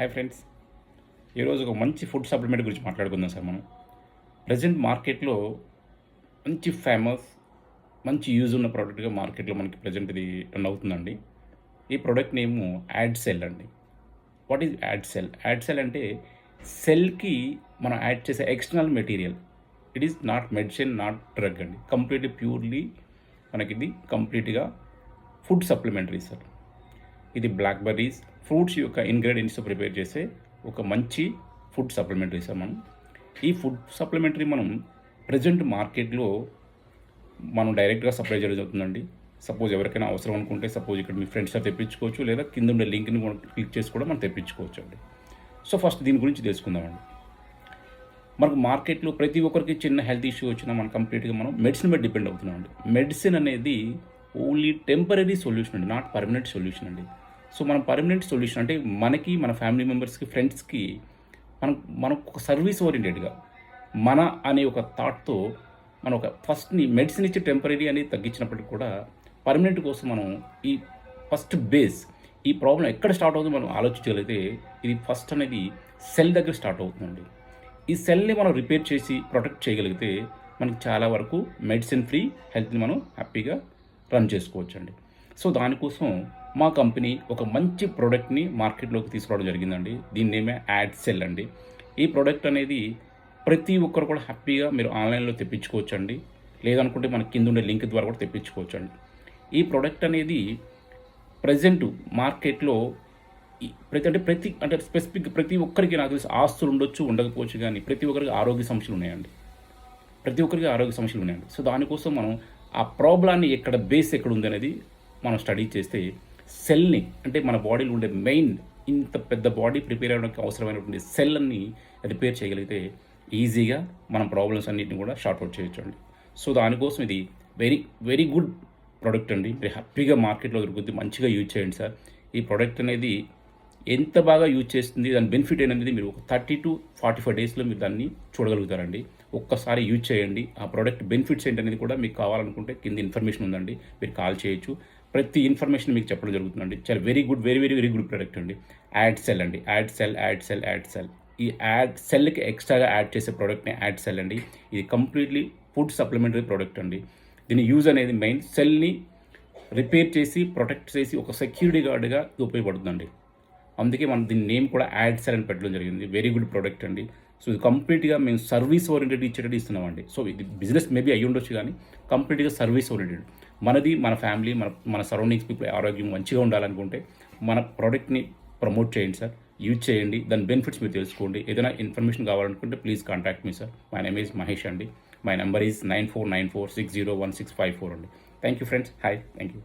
Hi friends. ఈరోజు ఒక మంచి ఫుడ్ సప్లిమెంట్ గురించి మాట్లాడుకుందాం సార్ మనం. ప్రజెంట్ మార్కెట్లో మంచి ఫేమస్ మంచి యూజ్ ఉన్న ప్రోడక్ట్గా మార్కెట్లో మనకి ప్రజెంట్ ఇది రన్ అవుతుందండి. ఈ ప్రోడక్ట్ నేము యాడ్ సెల్ అండి. What is add cell? Add cell అంటే సెల్కి మనం యాడ్ చేసే external material. It is not medicine not drug అండి. కంప్లీట్లీ ప్యూర్లీ మనకి ఇది కంప్లీట్గా ఫుడ్ సప్లిమెంటరీ సార్. ఇది బ్లాక్బెర్రీస్ ఫ్రూట్స్ యొక్క ఇంగ్రీడియంట్స్ ప్రిపేర్ చేసే ఒక మంచి ఫుడ్ సప్లిమెంటరీ సార్ మనం. ఈ ఫుడ్ సప్లిమెంటరీ మనం ప్రజెంట్ మార్కెట్లో మనం డైరెక్ట్గా సప్లై చేయడం జరుగుతుందండి. సపోజ్ ఎవరికైనా అవసరం అనుకుంటే సపోజ్ ఇక్కడ మీ ఫ్రెండ్స్ తెప్పించుకోవచ్చు లేదా కింద ఉండే లింక్ని కూడా క్లిక్ చేసి కూడా మనం తెప్పించుకోవచ్చు అండి. సో ఫస్ట్ దీని గురించి తెలుసుకుందామండి మనకు మార్కెట్లో ప్రతి ఒక్కరికి చిన్న హెల్త్ ఇష్యూ వచ్చినా మనం కంప్లీట్గా మనం మెడిసిన్ మీద డిపెండ్ అవుతున్నామండి మెడిసిన్ అనేది ఓన్లీ టెంపరీ సొల్యూషన్ అండి నాట్ పర్మనెంట్ సొల్యూషన్ అండి. సో మనం పర్మనెంట్ సొల్యూషన్ అంటే మనకి మన ఫ్యామిలీ మెంబర్స్కి ఫ్రెండ్స్కి మనం మనం ఒక సర్వీస్ ఓరియంటెడ్గా మన అనే ఒక థాట్తో మనం ఒక ఫస్ట్ని మెడిసిన్ ఇచ్చి టెంపరీ అనేది తగ్గించినప్పటికి కూడా పర్మనెంట్ కోసం మనం ఈ ఫస్ట్ బేస్ ఈ ప్రాబ్లం ఎక్కడ స్టార్ట్ అవుతుందో మనం ఆలోచించగలిగితే ఇది ఫస్ట్ అనేది సెల్ దగ్గర స్టార్ట్ అవుతుందండి. ఈ సెల్ని మనం రిపేర్ చేసి ప్రొటెక్ట్ చేయగలిగితే మనకి చాలా వరకు మెడిసిన్ ఫ్రీ హెల్త్ని మనం హ్యాపీగా రన్ చేసుకోవచ్చు అండి సో దానికోసం మా కంపెనీ ఒక మంచి ప్రోడక్ట్ని మార్కెట్లోకి తీసుకురావడం జరిగిందండి. దీని నేమే యాడ్ సెల్ అండి. ఈ ప్రోడక్ట్ అనేది ప్రతి ఒక్కరు కూడా హ్యాపీగా మీరు ఆన్లైన్లో తెప్పించుకోవచ్చు అండి లేదనుకుంటే మన కింద ఉండే లింక్ ద్వారా కూడా తెప్పించుకోవచ్చు అండి ఈ ప్రోడక్ట్ అనేది ప్రజెంట్ మార్కెట్లో ఈ- ప్రతి అంటే ప్రతి అంటే స్పెసిఫిక్ ప్రతి ఒక్కరికి నాకు తెలిసి ఆస్తులు ఉండొచ్చు ఉండకపోవచ్చు కానీ ప్రతి ఒక్కరికి ఆరోగ్య సమస్యలు ఉన్నాయండి. ప్రతి ఒక్కరికి ఆరోగ్య సమస్యలు ఉన్నాయండి. సో దానికోసం మనం ఆ ప్రాబ్లాన్ని ఎక్కడ బేస్ ఎక్కడ ఉంది అనేది మనం స్టడీ చేస్తే సెల్ని అంటే మన బాడీలో ఉండే మెయిన్ ఇంత పెద్ద బాడీ ప్రిపేర్ అవ్వడానికి అవసరమైనటువంటి సెల్ని రిపేర్ చేయగలిగితే ఈజీగా మనం ప్రాబ్లమ్స్ అన్నింటిని కూడా షార్ట్ అవుట్ చేయొచ్చు అండి సో దానికోసం ఇది వెరీ వెరీ గుడ్ ప్రోడక్ట్ అండి. మీరు హ్యాపీగా మార్కెట్లో దొరుకుతుంది మంచిగా యూజ్ చేయండి సార్. ఈ ప్రోడక్ట్ అనేది ఎంత బాగా యూజ్ చేస్తుంది దాని బెనిఫిట్ అనేది మీరు ఒక థర్టీ టు ఫార్టీ ఫైవ్ డేస్లో మీరు దాన్ని చూడగలుగుతారండి. ఒక్కసారి యూజ్ చేయండి. ఆ ప్రోడక్ట్ బెనిఫిట్స్ ఏంటనేది కూడా మీకు కావాలనుకుంటే కింద ఇన్ఫర్మేషన్ ఉందండి. మీరు కాల్ చేయొచ్చు. ప్రతి ఇన్ఫర్మేషన్ మీకు చెప్పడం జరుగుతుందండి. చాలా very good very very very good product అండి. యాడ్ సెల్ అండి. Add cell add cell add cell. ఈ యాడ్ సెల్కి ఎక్స్ట్రాగా యాడ్ చేసే ప్రోడక్ట్ని యాడ్ సెల్ అండి. ఇది కంప్లీట్లీ ఫుడ్ సప్లిమెంటరీ ప్రోడక్ట్ అండి. దీని యూజ్ అనేది మెయిన్ సెల్ని రిపేర్ చేసి ప్రొటెక్ట్ చేసి ఒక సెక్యూరిటీ గార్డ్గా ఇది ఉపయోగపడుతుందండి. అందుకే మనం దీని నేమ్ కూడా యాడ్ సెల్ అని పెట్టడం జరిగింది. వెరీ గుడ్ ప్రోడక్ట్ అండి. సో ఇది కంప్లీట్గా మేము సర్వీస్ ఓరియంటెడ్ ఇచ్చేటట్టు ఇస్తున్నామండి. సో ఇది బిజినెస్ మేబీ అయ్యి ఉండొచ్చు కానీ కంప్లీట్గా సర్వీస్ ఓరియంటెడ్ మనది మన ఫ్యామిలీ మన మన సరౌండింగ్స్ పీపుల్ ఆరోగ్యం మంచిగా ఉండాలనుకుంటే మన ప్రోడక్ట్ని ప్రమోట్ చేయండి సార్. యూజ్ చేయండి. దాని బెనిఫిట్స్ మీరు తెలుసుకోండి. ఏదైనా ఇన్ఫర్మేషన్ కావాలనుకుంటే please contact me sir my name is Mahesh అండి. My number is nine four nine four six zero one six five four అండి. Thank you friends hi thank you